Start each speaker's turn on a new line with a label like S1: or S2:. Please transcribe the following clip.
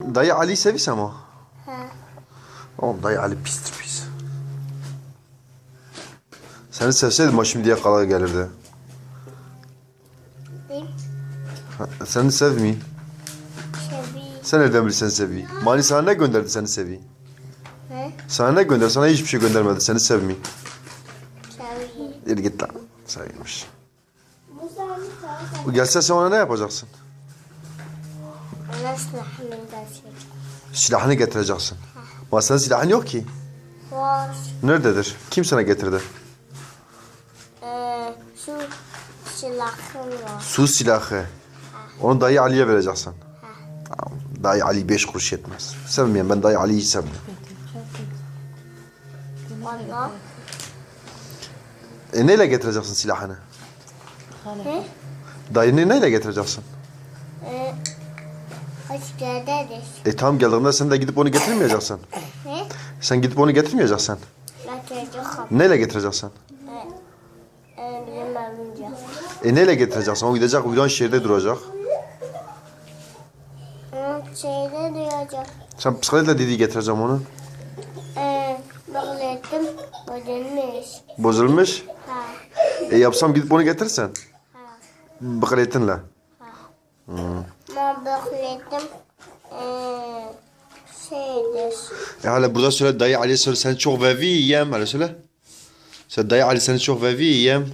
S1: Dayı Ali seviyorsun ama.
S2: Ha.
S1: Oğlum dayı Ali pistir pis. Seni sevseydim o şimdiye kadar gelirdi.
S2: Değil.
S1: Seni sevmiyor.
S2: Şebi.
S1: Sen nereden bilirsen seviyor. Mani sana ne gönderdi seni seviyor?
S2: Ne?
S1: Sana ne gönderdi? Sana hiçbir şey göndermedi. Seni sevmiyor.
S2: Şebi.
S1: Yürü git lan.
S2: Zaman
S1: Bu gelse sen ona ne yapacaksın? Silahını getireceksin. Ama senin silahın yok ki.
S2: Var.
S1: Nerededir? Kim sana getirdi?
S2: Ee, şu silahım var.
S1: Su silahı. Onu dayı Ali'ye vereceksin. Tamam. Dayı Ali beş kuruş yetmez. Sevmiyorum ben dayı Ali'yi sevmiyorum.
S2: Valla.
S1: E neyle getireceksin silahını?
S2: Ne?
S1: Dayını neyle getireceksin?
S2: Ee, hoş geldiniz.
S1: E tamam geldiğinde sen de gidip onu getirmeyeceksin.
S2: Ne?
S1: Sen gidip onu getirmeyeceksin.
S2: Getireceğim.
S1: Neyle getireceksin?
S2: Ee, bizim amca.
S1: E neyle getireceksin? O gidecek uyuyan şehirde duracak.
S2: Hı, şeyde duyacak.
S1: Sen bisikletle dediği getireceğim onu.
S2: Ee, bakletim ödenmiş.
S1: Bozulmuş.
S2: Ha.
S1: E yapsam gidip onu getirsen.
S2: Ha.
S1: Bisikletinle.
S2: Ama bakletim ee, şeydir.
S1: E hala burada söyle dayı Ali söyle seni çok vevi yiyem. Hala söyle. Sen dayı Ali seni çok vevi yiyem.